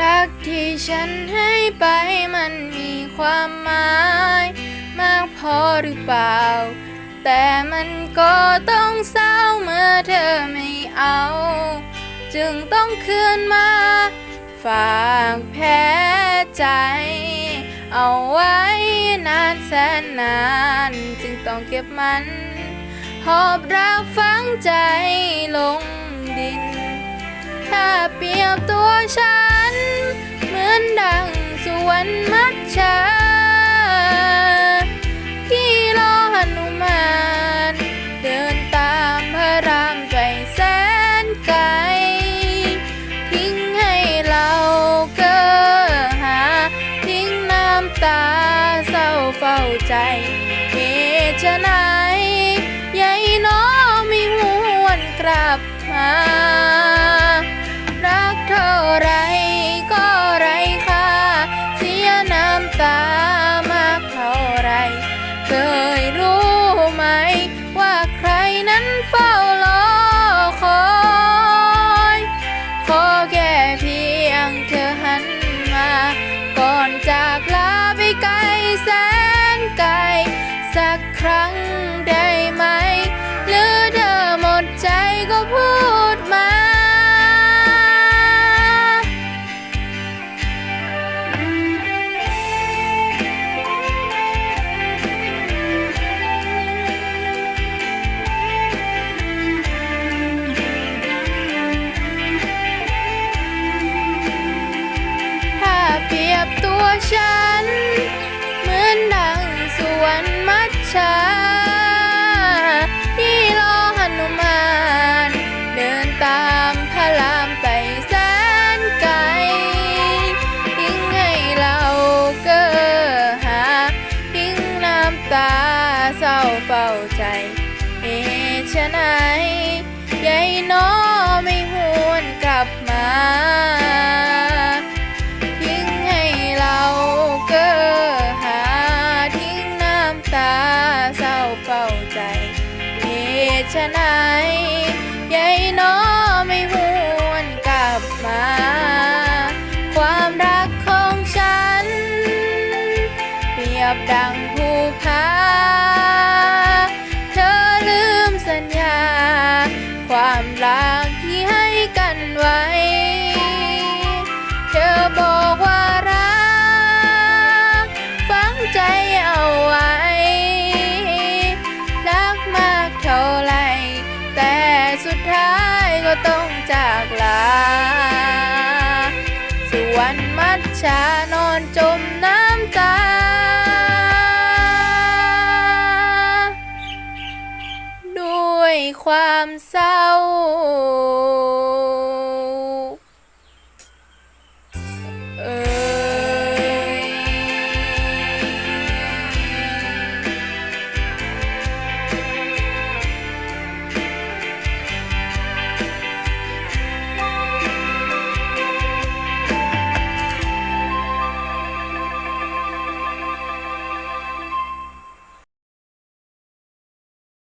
รักที่ฉันให้ไปมันมีความหมาย มากพอหรือเปล่า แต่มันก็ต้องเศร้าเมื่อเธอไม่เอา จึงต้องคืนมา ฝากแพ้ใจ เอาไว้นานแสนนาน จึงต้องเก็บมัน หอบรักฝังใจลงดิน ถ้าเปรียบตัวฉัน เหมือนดังสวนมัจฉาที่รอหนุมาน เดินตามพระรามไปแสนไกล ทิ้งให้เราเก้อหา ทิ้งน้ำตาเศร้าเฝ้าใจเหตุไฉนยายน้อไม่หวนกลับมา ครั้งได้ไหม หรือเธอหมดใจก็พูดมา ถ้าเปรียบตัวฉัน ชาที่รอหนุมาน เดินตามพระรามไปแสนไกล ทิ้งให้เราเก้อหาทิ้งน้ำตาเศร้าำตาเศร้าเฝ้าใจเหตุไฉน ส่วนมัจฉานอนจมน้ำตา ด้วยความเศร้า